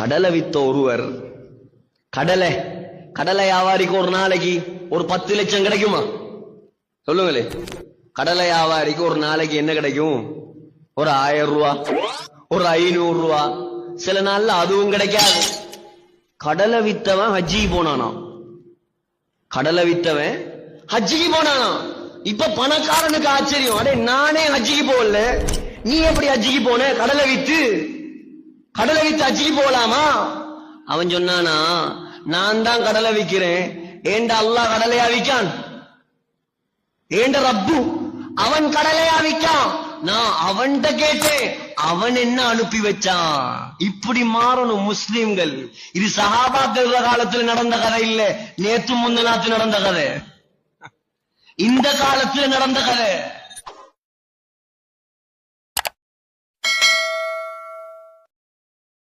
கடலை வித்த ஒருவர் கடலை கடலை வியாபாரிக்கு ஒரு நாளைக்கு ஒரு பத்து லட்சம் கிடைக்குமா? சொல்லுங்களே. கடலை வியாபாரிக்கு ஒரு நாளைக்கு என்ன கிடைக்கும்? ஒரு ஆயிரம் ரூபா ஒரு ஐநூறு ரூபா. சில நாள்ல அதுவும் கிடைக்காது. கடலை வித்தவன் ஹஜ்ஜிக்கு போனானா கடலை வித்தவன் ஹஜ்ஜிக்கு போனானா இப்ப பணக்காரனுக்கு ஆச்சரியம். அடே நானே ஹஜ்ஜிக்கு போகல. நீ எப்படி ஹஜ்ஜிக்கு போன? கடலை வித்து. கடலை வித்து அச்சுக்கு போகலாமா? அவன் சொன்னானா நான் தான் கடலை விற்கிறேன் ஏண்ட அல்லாஹ் கடலையா விற்கான்? ஏண்ட ரப்பு அவன் கடலையா விற்கான். நான் அவன்கிட்ட கேட்டேன். அவன் என்ன அனுப்பி வச்சான்? இப்படி மாறணும் முஸ்லிம்கள். இது சகாபாக்கள் காலத்துல நடந்த கதை இல்ல. நேத்து முந்தநாத்து நடந்த கதை. இந்த காலத்துல நடந்த கதை.